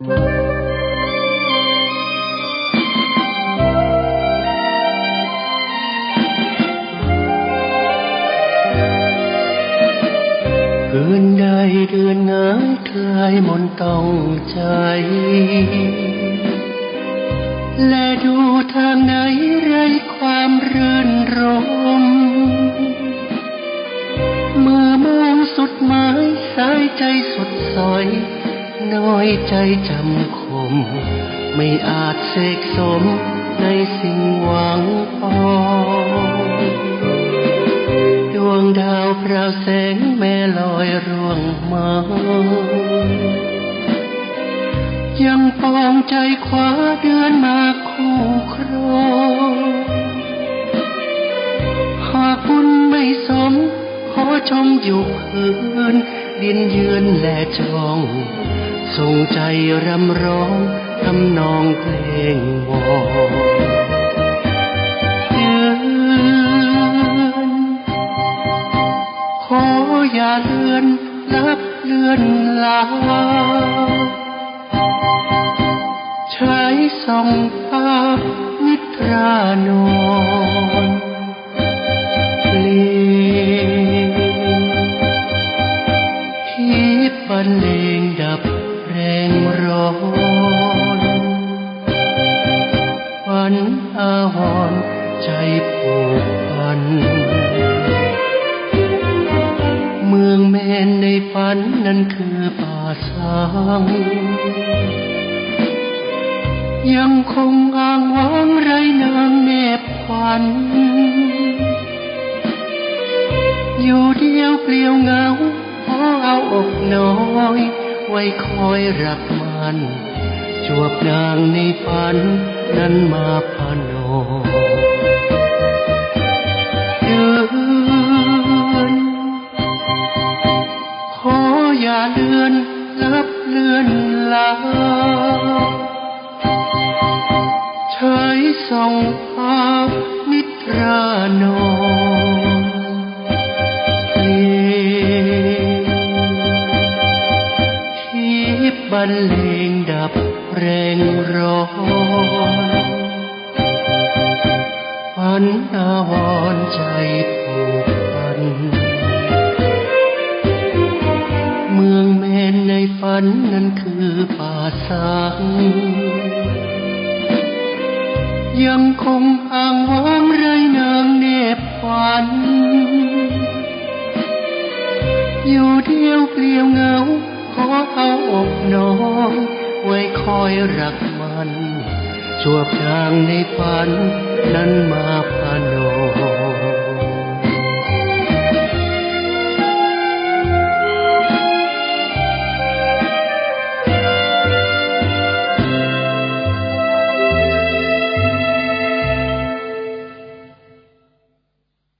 คืนใดเดือนหนาวคลายมนต้องใจ และดูทางไหนไรความรื่นรม เมื่อมองสุดหมายสายใจสุดสอย น้อยใจจำคม ไม่อาจเสกสมในสิ่งหวังปองดวงดาวพราแสงแม่ลอยร่วงมายังปองใจคว้าเดินมาคู่ครองหากบุญไม่สม ขอชมอยู่พื้นดินยืนและจอง ส่งใจรำร้องทำนองเพลงวอนเดืนขออย่าเลือนลับเลือนลาใช้ส่องภาพนิทรานอนเพลงที่บรรเลงดับ งร้อนฝันอาวรณ์ใจผูกพัน เมืองแมนในฝันนั้นคือป่าสางยังคงอ้างว้างไรนางแนบควัน อยู่เดียวเปลี่ยวเงาขอเอาอกน้อย ไว้คอยรักมัน จวบนางในฝันนั้นมาพานอเดินขออย่าเลือนลับเลือนลาใช้ส่องภาพนิทรานอน รรเลงดับแรงร้อนฝันอาวรณ์ใจผูกพัน เมืองแมนในฝันนั้นคือป่าสางยังคงอ้างวางไรนางเนบฝัน อยู่เดียวเปลี่ยวเงา อเอาอกน้องไว้คอยรักมันชั่วพรางในฝันนั้นมาพ